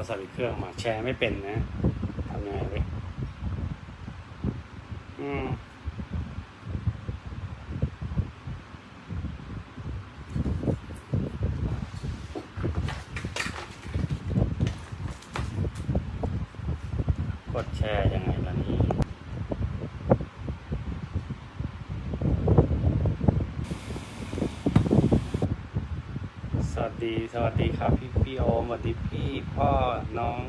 รศัพท์อีกเครื่องมาแชร์ไม่เป็นนะทำยังไงดิอืมกดแชร์ยังไงล่ะนี่สวัสดี สวัสดีครับพี่ พี่โอมสวัสดีพี่พ่อน้อง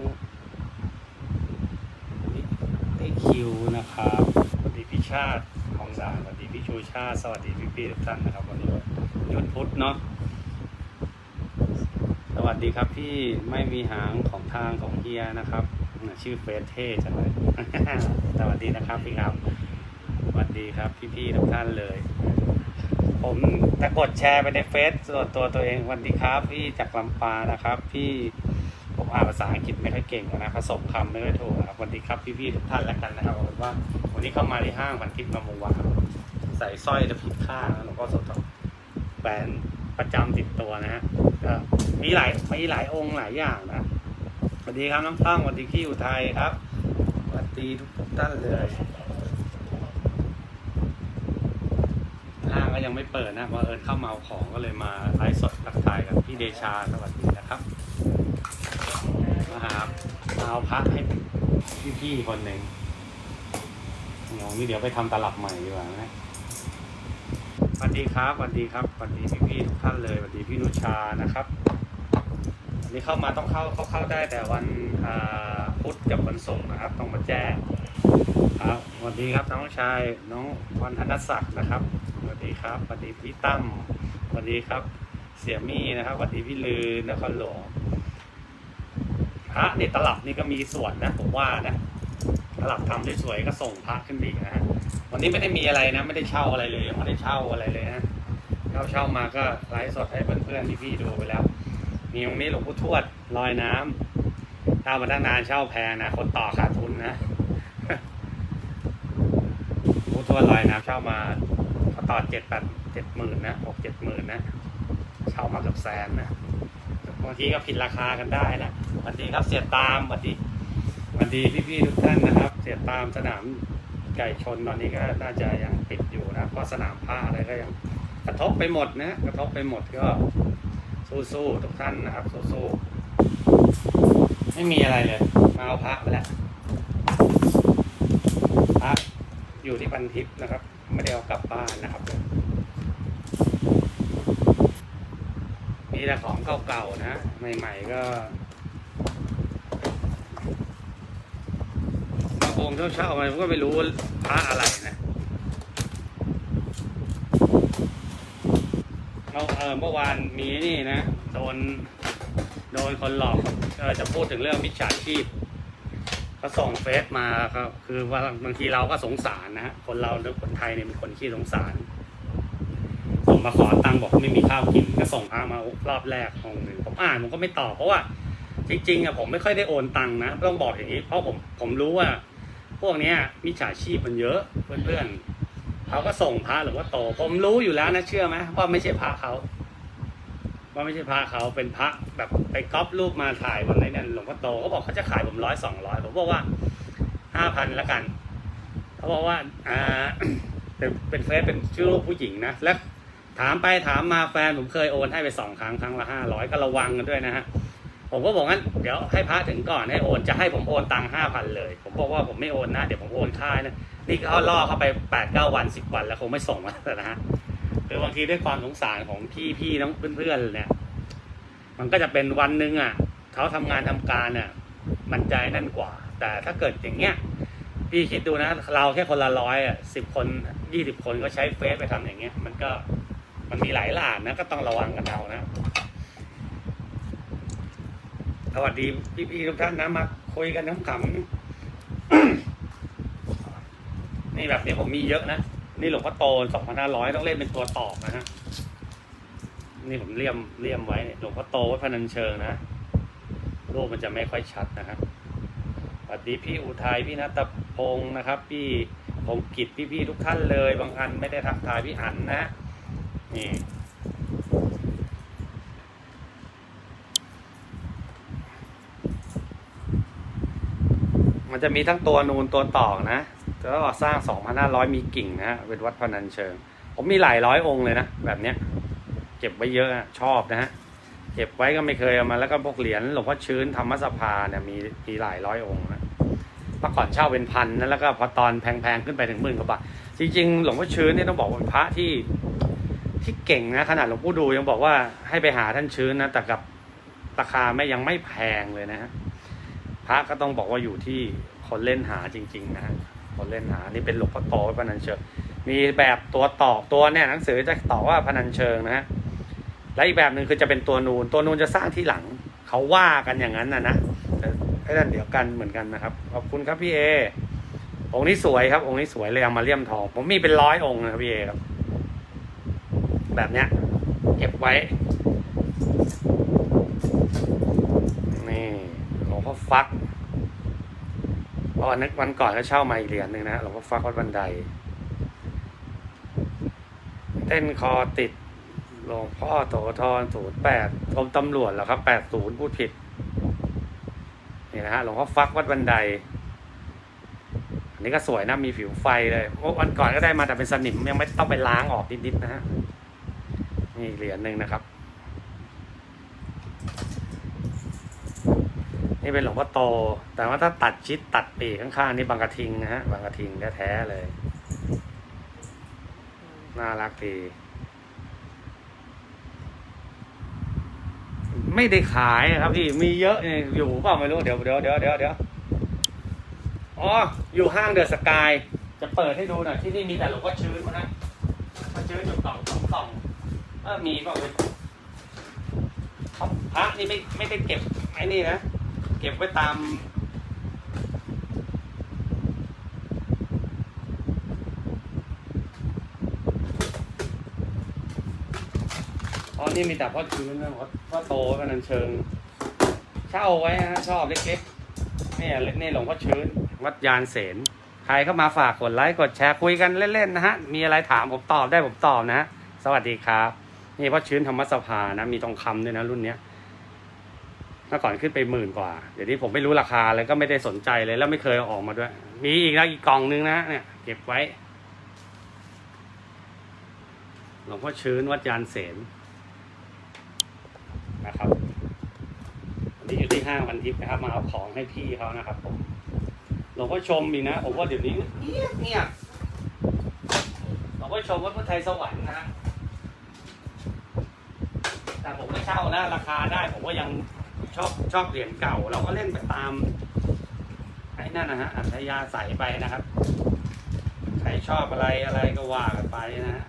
ไอคิวนะครับสวัสดีพี่ชาติของสารสวัสดีพี่ชูชาติสวัสดีพี่พี่ทุกท่านนะครับวันนี้หยุดพุธเนาะสวัสดีครับพี่ไม่มีหางของทางของเฮียนะครับ ชื่อเฟสเท่จังเลยสวัสดีนะครับพี่ครับสวัสดีครับพี่พี่ๆทุกท่านเลย ผมจะกดแชร์ไปในเฟซส่วนตัวตัวเองวันดีครับ พี่จากลำปานะครับ พี่ผมอ่านภาษาอังกฤษไม่ค่อยเก่งนะผสมคำไม่ค่อยถูกนะครับวันดีครับพี่พี่ๆทุกท่านแล้วกันนะครับเอาเป็นว่า วันนี้เข้ามาที่ห้างวันทิพย์มามวานใส่สร้อยจะผิดข้างนะหลวงพ่อโสธรแบรนด์ประจำติดตัวนะฮะก็มีหลายมีหลายองค์หลายอย่างนะสวัสดีครับน้องตั้งสวัสดีพี่อุทัยครับสวัสดีทุกท่านเลย ห้างก็ ยังไม่เปิดนะบังเอิญเข้ามาเอาของก็เลยมาไลฟ์สดทักทายกับพี่เดชาสวัสดีนะครับมาหาเอาพระให้พี่ๆคนหนึ่งงงนี่เดี๋ยวไปทำตลับใหม่ดีกว่านะสวัสดีครับสวัสดีครับสวัสดีพี่ๆทุกท่านเลยสวัสดีพี่นุชานะครับวันนี้เข้ามาต้องเข้าเข้าเข้าได้แต่วันอ่าพุธกับวันศุกร์นะครับ ต้องมาแจ้งครับสวัสดีครับน้องชายน้องวันธนศักดิ์นะครับ ดีครับสวัสดีพี่ตั้มสวัสดีครับ เสี่ยมี่นะครับสวัสดีพี่ลือนครหลวงพระนี่ตลับนี่ก็มีส่วนนะผมว่านะตลับทำสวยๆก็ส่งพระขึ้นดีนะฮะวันนี้ไม่ได้มีอะไรนะ ไม่ได้เช่าอะไรเลยไม่ได้เช่าอะไรเลยนะเช่าเช่ามาก็ไลฟ์สดให้เพื่อนๆพี่ๆดูไปแล้วมีตรงนี้หลวงพ่อทวดลอยน้ำถ้ามาตั้งนานเช่าแพงนะคนต่อขาดทุนนะผู้ทัวร์ลอยน้ำเช่ามา ต่อเจ็ดแปดเจ็ดหมื่นนะหกเจ็ดหมื่นนะเช่ามากือบแสนนะบางทีก็ผิดราคากันได้นะสวัสดีครับเสียตามสวัสดีสวัสดีพี่ๆทุกท่านนะครับ เสียตามสนามไก่ชนตอนนี้ก็น่าจะยังปิดอยู่นะเพราะสนามผ้าอะไรก็ยังกระทบไปหมดนะกระทบไปหมดก็สู้ๆทุกท่านนะครับสู้ๆไม่มีอะไรเลยมาเอาพระไปแล้วพระอยู่ที่พันทิพย์นะครับ ไม่ได้เอากลับบ้านนะครับมีแต่ของเก่าๆนะ ใหม่ๆก็บางองค์เช่าๆมาผมก็ไม่รู้ว่าพระอะไรนะเราเออเมื่อวานมีนี่นะ โดน โดนคนหลอก เออจะพูดถึงเรื่องมิจฉาชีพ เขาส่งเฟซมาครับ คือว่าบางทีเราก็สงสารนะฮะคนเราคนไทยเนี่ยเป็นคนขี้สงสารส่งมาขอตังค์บอกไม่มีข้าวกินก็ส่งพามารอบแรกของหนึ่งผมอ่านผมก็ไม่ตอบเพราะว่าจริงๆอะผมไม่ค่อยได้โอนตังค์นะต้องบอกอย่างนี้เพราะผมผมรู้ว่า พวกเนี้ยมิจฉาชีพมันเยอะเพื่อนๆเขาก็ส่งพระหรือว่าโต ผมรู้อยู่แล้วนะเชื่อไหมว่าไม่ใช่พระเขา ว่าไม่ใช่พระเขาเป็นพระแบบไปก๊อปรูปมาถ่ายวันไหนนั่นหลวงพ่อโตเขาบอกเขาจะขายผมร้อยสองร้อยผมบอกว่าห้าพันละกันเขาบอกว่าอ่าเป็นเป็นเฟซเป็นชื่อรูปผู้หญิงนะแล้วถามไปถามมาแฟนผมเคยโอนให้ไปสองครั้งครั้งละห้าร้อยก็ระวังกันด้วยนะฮะผมก็บอกงั้นเดี๋ยวให้พระถึงก่อนให้โอนจะให้ผมโอนตังค์ห้าพันเลย ผมบอกว่าผมไม่โอนนะเดี๋ยวผมโอนค่ายนะนี่เขาล่อเข้าไปแปดเก้าวันสิบวันแล้วคงไม่ส่งมาแล้วนะฮะ คือบางทีด้วยความสงสารของพี่พี่น้องเพื่อนๆเนี่ย มันก็จะเป็นวันหนึ่งอะเขาทำงานทำการเนี่ยมันใจนั่นกว่า แต่ถ้าเกิดอย่างเงี้ยพี่คิดดูนะ เราแค่คนละร้อยอะสิบคนยี่สิบคนก็ใช้เฟซไปทำอย่างเงี้ย มันก็มันมีหลายหลานนะก็ต้องระวังกันเอานะสวัสดีพี่ๆทุกท่านนะมาคุยกันน้ำขำนี่แบบนี้ผมมีเยอะนะ นี่หลวงพ่อโตสองพันห้าร้อยต้องเล่นเป็นตัวตอบนะฮะ นี่ผมเลี่ยมเลี่ยมไว้เนี่ยหลวงพ่อโตวัดพนัญเชิงนะรูปมันจะไม่ค่อยชัดนะครับสวัสดีพี่อุทัยพี่นัตพงศ์นะครับ พี่ผมกิจพี่ๆทุกท่านเลย บางอันไม่ได้ทักทายพี่อันนะนี่มันจะมีทั้งตัวนูนตัวต่อนะ ก็สร้าง 2,500 มีกิ่งนะฮะเป็นวัดพนัญเชิง ผมมีหลายร้อยองค์เลยนะ แบบเนี้ย เก็บไว้เยอะชอบนะฮะ เก็บไว้ก็ไม่เคยเอามาแล้วก็พวกเหรียญหลวงพ่อชื้นธรรมสภาเนี่ยมีมีหลายร้อยองค์นะเมื่อก่อนเช่าเป็นพันนะแล้วก็พอตอนแพงๆขึ้นไปถึงหมื่นกว่าบาทจริงๆหลวงพ่อชื้นเนี่ยต้องบอกว่าพระที่ที่เก่งนะขนาดหลวงปู่ดูยังบอกว่าให้ไปหาท่านชื้นนะแต่กับราคาไม่ยังไม่แพงเลยนะฮะพระก็ต้องบอกว่าอยู่ที่คนเล่นหาจริง ๆ นะฮะ คนเล่นหา นี่เป็นหลวงพ่อโตพนัญเชิง มีแบบตัวตอกตัวเนี่ยหนังสือจะตอกว่าพนัญเชิงนะฮะ และอีกแบบหนึ่งคือจะเป็นตัวนูน ตัวนูนจะสร้างที่หลัง เขาว่ากันอย่างนั้นนะนะแต่ไอ้นั่นเดี๋ยวกันเหมือนกันนะครับ ขอบคุณครับพี่เอ องค์นี้สวยครับ องค์นี้สวยเลยเอามาเลี่ยมทอง ผมมีเป็นร้อยองค์นะครับพี่เอครับ แบบเนี้ยเก็บไว้นี่หลวงพ่อฟัก เพราะวันนึกวันก่อนก็เช่ามาอีกเหรียญหนึ่งนะฮะหลวงพ่อฟักวัดบันได เต้นคอติดหลวงพ่อโสธรศูนย์แปดกรมตำรวจเหรอครับแปดศูนย์พูดผิดนี่นะฮะหลวงพ่อฟักวัดบันได อันนี้ก็สวยนะมีผิวไฟเลยวันก่อนก็ได้มาแต่เป็นสนิมยังไม่ต้องไปล้างออกนิดๆนะฮะนี่เหรียญหนึ่งนะครับ นี่เป็นหลวงพ่อโต แต่ว่าถ้าตัดชิดตัดปีกข้างๆนี่บางกระทิงนะฮะบางกระทิงแท้ๆเลย น่ารักดีไม่ได้ขายครับพี่มีเยอะยอยู่เปล่าไม่รู้เดี๋ยวเดี๋ยวเดี๋ยวเดี๋ยวเดี๋ยวอ๋ออยู่ห้างเดอะสกายจะเปิดให้ดูหน่อยที่นี่มีแต่หลวงพ่อชื้นนะพ่อชื้นอยู่สองสองสองเออมีเปล่าเลยเขาพระนี่ไม่ไม่ได้เก็บไอ้นี่นะ เก็บไว้ตาม อ๋อ นี่มีแต่พ่อชื้นนะพ่อโตก็นันเชิง เช่าไว้นะชอบเล็กๆ นี่ยนี่หลวงพ่อชื้น วัดยานเสนใครเข้ามาฝากกดไลค์กดแชร์คุยกันเล่นๆนะฮะ มีอะไรถามผมตอบได้ผมตอบนะฮะ สวัสดีครับ นี่พ่อชื้นธรรมสภานะ มีทองคำด้วยนะรุ่นเนี้ย เมื่อก่อนขึ้นไปหมื่นกว่า เดี๋ยวนี้ผมไม่รู้ราคาเลยก็ไม่ได้สนใจเลยแล้วไม่เคยออกมาด้วย มีอีกนะอีกกล่องนึงนะเนี่ย เก็บไว้หลวงพ่อชื้นวัดยานเสนนะครับวันนี้อยู่ที่ห้างวันทิพย์นะครับ มาเอาของให้พี่เขานะครับผมหลวงพ่อชมอีกนะผมว่าเดี๋ยวนี้เงียบเงียบหลวงพ่อชมวัดพุทธไทยสวรรค์นะแต่ผมไม่เช่านะราคาได้ผมก็ยัง อบชอบเหรียญเก่า เราก็เล่นไปตามไอ้นั่นนะฮะอัธยาศัยไปนะครับ ใครชอบอะไรอะไรก็ว่ากันไปนะฮะ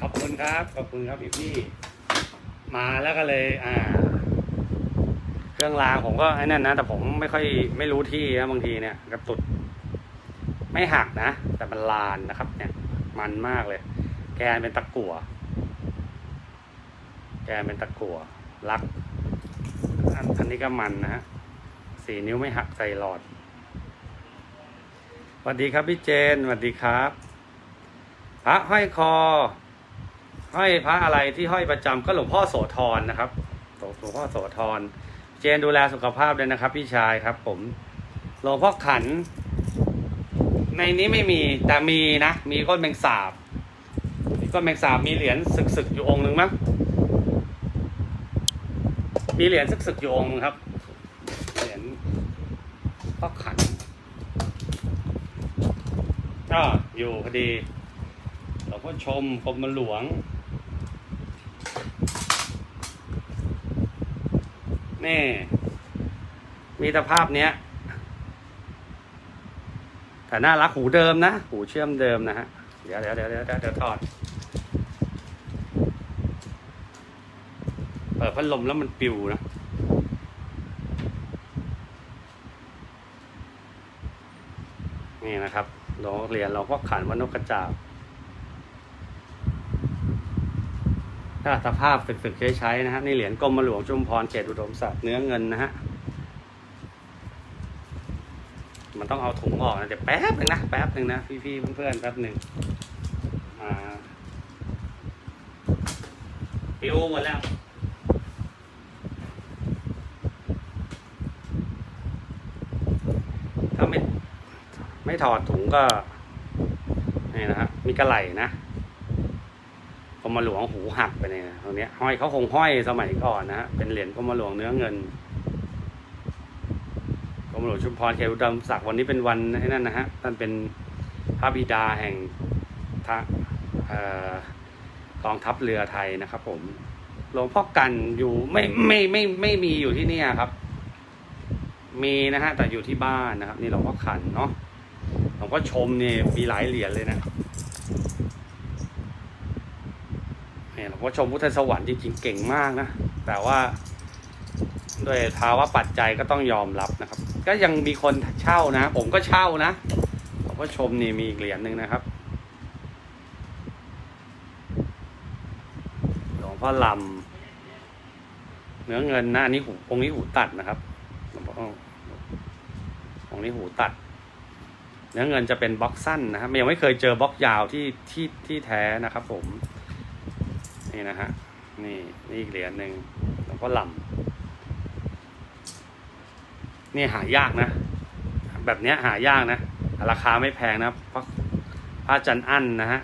ขอบคุณครับขอบคุณครับพี่พี่มาแล้วก็เลยอ่าเครื่องรางผมก็ไอ้นั่นนะ แต่ผมไม่ค่อยไม่รู้ที่นะบางทีเนี่ยกระตุด ไม่หักนะ แต่มันลานนะครับเนี่ย มันมากเลย แกนเป็นตะกั่ว แกนเป็นตะกั่วลักอันอันนี้ก็มันนะฮะสี่นิ้วไม่หักใส่หลอดสวัสดีครับพี่เจนสวัสดีครับ พระห้อยคอ ห้อยพระอะไรที่ห้อยประจำก็หลวงพ่อโสธรนะครับหลวงพ่อโสธร เจนดูแลสุขภาพด้วยนะครับ พี่ชายครับ ผมหลวงพ่อขัน ในนี้ไม่มีแต่มีนะ มีก้อนแมงสาบ มีก้อนแมงสาบมีเหรียญศึกๆอยู่องค์หนึ่งมั้งมีเหรียญศึกๆอยู่องค์หนึ่งครับ เหรียญพ่อขันก็อยู่พอดีเราก็ชมกรมหลวง นี่ มีสภาพเนี้ย แต่น่ารักหูเดิมนะ หูเชื่อมเดิมนะฮะ เดี๋ยวเดี๋ยวเดี๋ยวเดี๋ยวเดี๋ยวถอด เปิดพัดลมแล้วมันปิวนะ นี่นะครับโรงเรียนเราก็ขันวันนกกระจาบถ้าสภาพฝึกๆใช้ๆนะฮะนี่เหรียญกรมหลวงชุมพรเขตอุดมศักดิ์เนื้อเงินนะฮะ มัน ต้องเอาถุงออกนะเดี๋ยวแป๊บหนึ่งนะแป๊บหนึ่งนะพี่ๆเพื่อนๆแป๊บหนึ่งอ่าปิวหมดแล้วถ้าไม่ไม่ถอดถุงก็นี่นะฮะมีกระไหลนะกรมหลวงหูหักไปเนี่ยตรงเนี้ยห้อยเขาคงห้อยสมัยก่อนนะฮะเป็นเหรียญกรมหลวงเนื้อเงิน หลวงชุมพรเขตอุดมศักดิ์วันนี้เป็นวันไอ้นั่นนะฮะท่านเป็นพระบิดาแห่งทะเอ่อกองทัพเรือไทยนะครับ ผมหลวงพ่อกันอยู่ไม่ไม่ไม่ไม่มีอยู่ที่นี่ครับ มีนะฮะแต่อยู่ที่บ้านนะครับ นี่หลวงพ่อขันเนาะหลวงพ่อชมเนี่ยมีหลายเหรียญเลยนะเนี่ยหลวงพ่อชมพุทธสวรรค์จริงๆเก่งมากนะแต่ว่าด้วยภาวะปัจจัยก็ต้องยอมรับนะครับ ก็ยังมีคนเช่านะ ผมก็เช่านะหลวงพ่อชมนี่มีอีกเหรียญหนึ่งนะครับ หลวงพ่อลำเนื้อเงินนะอันนี้หูองค์นี้หูตัดนะครับหลวงพ่อองนี้หูตัด เนื้อเงินจะเป็นบล็อกสั้นนะครับยังไม่เคยเจอบล็อกยาวที่ที่ที่แท้นะครับ ผม นี่นะฮะนี่นี่อีกเหรียญหนึ่งหลวงพ่อลำ นี่หายากนะ แบบเนี้ยหายากนะ ราคาไม่แพงนะพระพระจันอั้นนะฮะ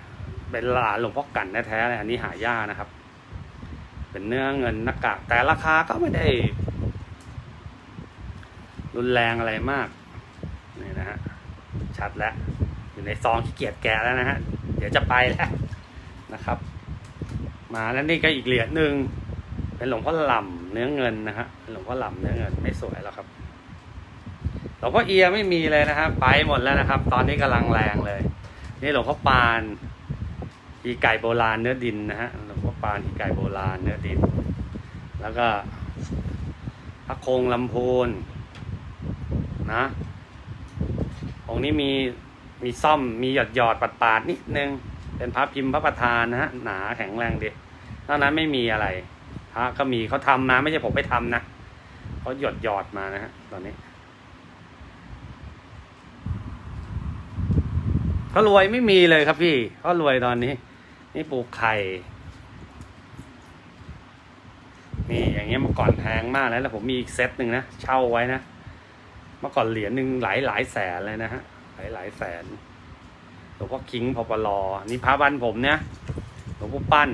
เป็นหลานหลวงพ่อกันแท้ๆเลยอันนี้หายากนะครับ เป็นเนื้อเงินหน้ากากแต่ราคาก็ไม่ได้ รุนแรงอะไรมากนี่นะฮะชัดแล้ว อยู่ในซองขี้เกียจแกะแล้วนะฮะเดี๋ยวจะไปแล้วนะครับ มาแล้วนี่ก็อีกเหรียญหนึ่งเป็นหลวงพ่อหล่ำเนื้อเงินนะฮะหลวงพ่อหล่ำเนื้อเงินไม่สวยแล้วครับ หลวงพ่อเอียไม่มีเลยนะฮะไปหมดแล้วนะครับ ตอนนี้กำลังแรงเลย นี่หลวงพ่อปานอีไก่โบราณเนื้อดินนะฮะหลวงพ่อปานอีไก่โบราณเนื้อดิน แล้วก็พระคงลำพูนนะองค์นี้มีมีซ่อมมีหยอดหยอดปัดปาดนิดนึง เป็นพระพิมพ์พระประธานนะฮะหนาแข็งแรงดีนอกนั้นไม่มีอะไรพระก็มีเขาทำมาไม่ใช่ผมไปทำนะเขาหยอดหยอดมานะฮะตอนนี้ เขารวยไม่มีเลยครับพี่เขารวยตอนนี้ นี่ปลูกไข่นี่อย่างเงี้ยเมื่อก่อนแพงมากแล้วแล้วผมมีอีกเซตหนึ่งนะเช่าไว้นะเมื่อก่อนเหรียญหนึ่งหลายหลายแสนเลยนะฮะหลายหลายแสนหลวงพ่อคิงพอปลอนี่พระบ้านผมเนี่ยหลวงพ่อปั้น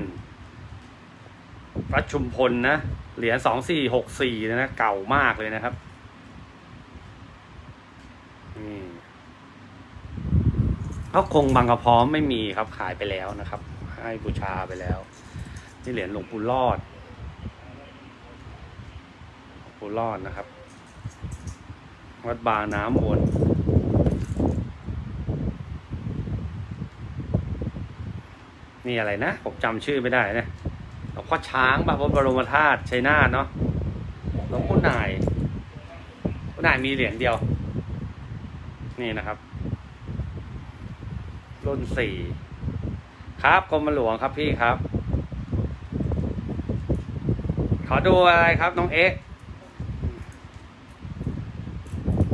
พระชุมพลนะเหรียญสองสี่หกสี่นะเก่ามากเลยนะครับนี่ เขาคงบางกระพร้อมไม่มีครับขายไปแล้วนะครับ ให้บูชาไปแล้ว นี่เหรียญหลวงปู่รอดหลวงปู่รอดนะครับ วัดบางน้ำวนนี่อะไรนะ ผมจำชื่อไม่ได้นะหลวงพ่อช้างพระบรมธาตุชัยนาทเนาะหลวงพ่นายพ่นายมีเหรียญเดียว นี่นะครับ รุ่นสี่ครับกรมหลวงครับพี่ครับ ขอดูอะไรครับน้องเอ๊ะ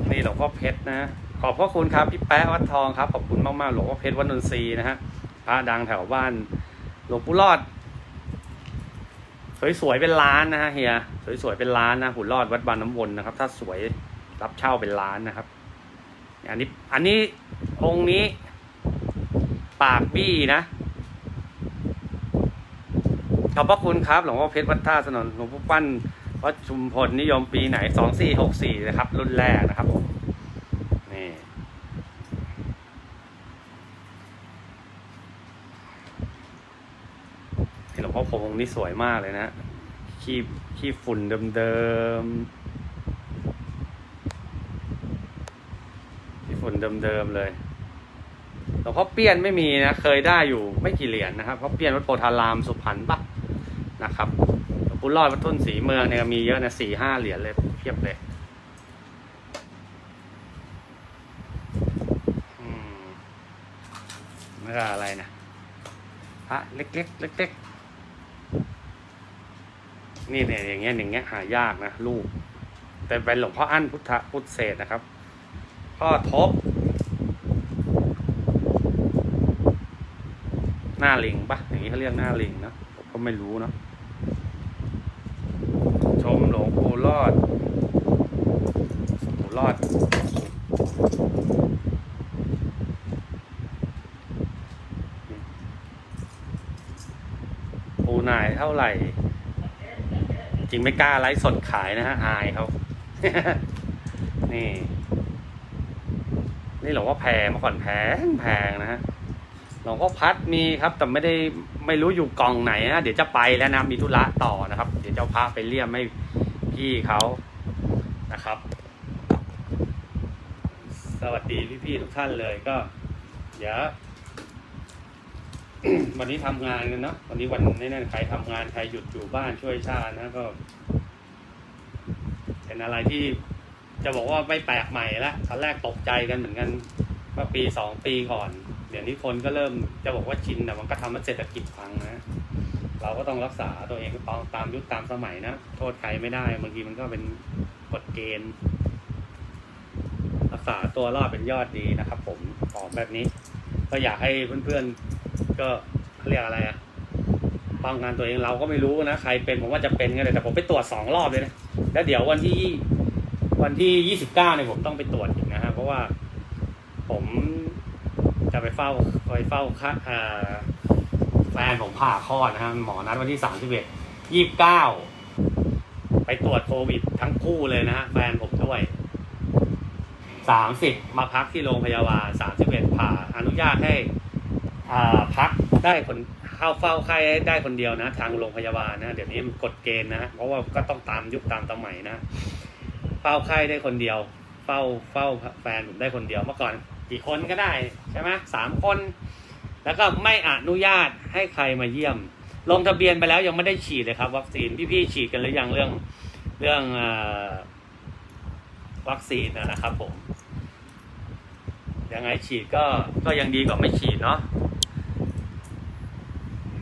นี่หลวงพ่อเพชรนะขอบพระคุณครับพี่แป๊ะวัดทองครับขอบคุณมากๆหลวงพ่อเพชรวัดนนทรีนะฮะพระดังแถวบ้าน หลวงปู่รอด สวยๆเป็นล้านนะฮะเฮียสวยๆเป็นล้านนะหุ่นรอดวัดบานน้ำวนนะครับ ถ้าสวยรับเช่าเป็นล้านนะครับ อันนี้ อันนี้องค์นี้ ปากบี้นะ ขอบพระคุณครับ หลวงพ่อเพชรวัดท่าสนนหลวงพ่อปั้นวัดชุมพลนิยมปีไหนสองสี่หกสี่นะครับ รุ่นแรกนะครับผมนี่นี่หลวงพ่อคงองค์นี้สวยมากเลยนะขี้ขี้ฝุ่นเดิมๆขี้ฝุ่นเดิมๆเลย หลวงพ่อเปี้ยนไม่มีนะเคยได้อยู่ไม่กี่เหรียญนะครับเพราะเปี้ยนวัดโพธารามสุพรรณปะนะครับหลวงปู่รอดวัดทุ่นสีเมืองเนี่ยมีเยอะนะสี่ห้าเหรียญเลยเพียบเลยอืมแล้วก็อะไรนะพระเล็กๆเล็กๆนี่เนี่ยอย่างเงี้ยอย่างเงี้ยหายากนะลูกแต่เป็นหลวงพ่ออั้นพุทธพุทธเศษนะครับพ่อทบ หน้าเลิงปะอย่างนี้เขาเรียกหน้าเลิงเนะผมก็ไม่รู้เนาะรอดหนูรอด ปูนายเท่าไหร่ จริงไม่กล้าไลฟ์สดขายนะฮะ อายเขานี่ นี่หลวงพ่อแพงเมื่อก่อนแพงแพงนะฮะ หลวงพ่อพัดมีครับ แต่ไม่ได้ไม่รู้อยู่กล่องไหนนะเดี๋ยวจะไปแล้วนะมีธุระต่อนะครับ เดี๋ยวเจ้าพระไปเลี่ยมให้พี่เขานะครับ สวัสดีพี่ๆทุกท่านเลยก็ เดี๋ยววันนี้ทำงานกันเนาะวันนี้วันนี้นั่นใครทำงานใครหยุดอยู่บ้านช่วยชาตินะก็เป็นอะไรที่จะบอกว่าไม่แปลกใหม่ละตอนแรกตกใจกันเหมือนกันเมื่อปีสองปีก่อน เดี๋ยวนี้คนก็เริ่มจะบอกว่าชินแต่มันก็ทำให้เศรษฐกิจพังนะเราก็ต้องรักษาตัวเองตามตามยุคตามสมัยนะโทษใครไม่ได้บางทีมันก็เป็นกฎเกณฑ์ รักษาตัวรอดเป็นยอดดีนะครับ ผมของแบบนี้ ก็อยากให้เพื่อนๆก็เรียกอะไรอะป้องกันตัวเองเราก็ไม่รู้นะใครเป็นผมว่าจะเป็นกันเลยแต่ผมไปตรวจสองรอบเลยนะแล้วเดี๋ยววันที่วันที่ยี่สิบเก้าเนี่ยผมต้องไปตรวจอีกนะฮะเพราะว่าผม จะไปเฝ้าไปเฝ้าค่าอ่าแฟนผมผ่าคลอดนะฮะหมอนัดวันที่สามสิบเอ็ดยี่สิบเก้าไปตรวจโควิดทั้งคู่เลยนะฮะแฟนผมด้วยสามสิบมาพักที่โรงพยาบาลสามสิบเอ็ดผ่าอนุญาตให้อ่าพักได้คนเข้าเฝ้าไข้ได้คนเดียวนะ ทางโรงพยาบาลนะ เดี๋ยวนี้มันกฎเกณฑ์นะเพราะว่าก็ต้องตามยุคตามสมัยนะ เฝ้าไข้ได้คนเดียว เฝ้าเฝ้าแฟนผมได้คนเดียวเมื่อก่อน กี่คนก็ได้ใช่ไหมสามคน แล้วก็ไม่อนุญาตให้ใครมาเยี่ยม ลงทะเบียนไปแล้วยังไม่ได้ฉีดเลยครับ วัคซีนพี่ๆฉีดกันหรือยังเรื่องเรื่องอวัคซีนนะครับผมยังไงฉีดก็ก็ยังดีกว่าไม่ฉีดเนาะ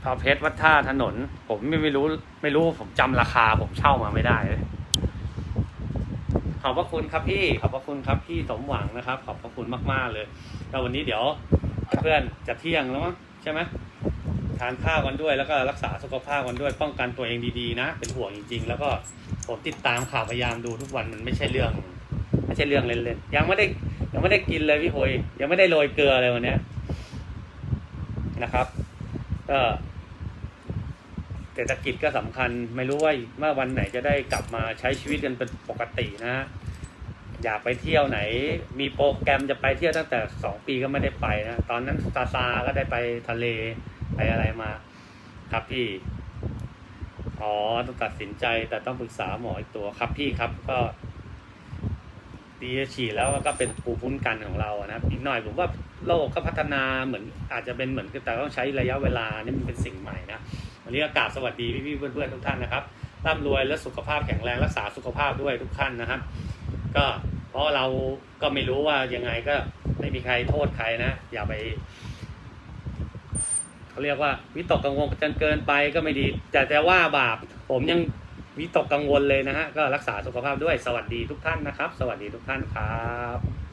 พอเพชรวัดท่าถนน ผมไม่ไม่รู้ไม่รู้ผมจำราคาผมเช่ามาไม่ได้เลย ขอบพระคุณครับพี่ ขอบพระคุณครับพี่สมหวังนะครับ ขอบพระคุณมากๆเลยแล้ววันนี้เดี๋ยวเพื่อนจะเที่ยงแล้วมั้งใช่ไหมทานข้าวกันด้วยแล้วก็รักษาสุขภาพกันด้วย ป้องกันตัวเองดีๆนะ เป็นห่วงจริง ๆ แล้วก็ผมติดตามข่าวพยายามดูทุกวันมันไม่ใช่เรื่องไม่ใช่เรื่องเล่นๆยังไม่ได้ยังไม่ได้กินเลยพี่โหยยังไม่ได้โรยเกลือเลยวันนี้นะครับก็ เศรษฐกิจก็สำคัญไม่รู้ว่าเมื่อวันไหนจะได้กลับมาใช้ชีวิตกันเป็นปกตินะอยากไปเที่ยวไหน มีโปรแกรมจะไปเที่ยวตั้งแต่สองปีก็ไม่ได้ไปนะตอนนั้นซาซาก็ได้ไปทะเลไปอะไรมา ครับพี่อ๋อต้องตัดสินใจแต่ต้องปรึกษาหมออีกตัวครับพี่ครับก็ดีฉีดแล้วก็เป็นภูมิคุ้มกันของเราอะนะอีกหน่อยผมว่าโลกก็พัฒนาเหมือนอาจจะเป็นเหมือนแต่ต้องใช้ระยะเวลานี่มันเป็นสิ่งใหม่นะ วันนี้อากาศสวัสดีพี่ๆเพื่อนๆทุกท่านนะครับร่ำรวยและสุขภาพแข็งแรงรักษาสุขภาพด้วยทุกท่านนะครับ ก็เพราะเราก็ไม่รู้ว่ายังไงก็ไม่มีใครโทษใครนะอย่าไปเขาเรียกว่าวิตกกังวลจนเกินไปก็ไม่ดีแต่แต่ว่าบาปผมยังวิตกกังวลเลยนะฮะก็รักษาสุขภาพด้วยสวัสดีทุกท่านนะครับ สวัสดีทุกท่านครับ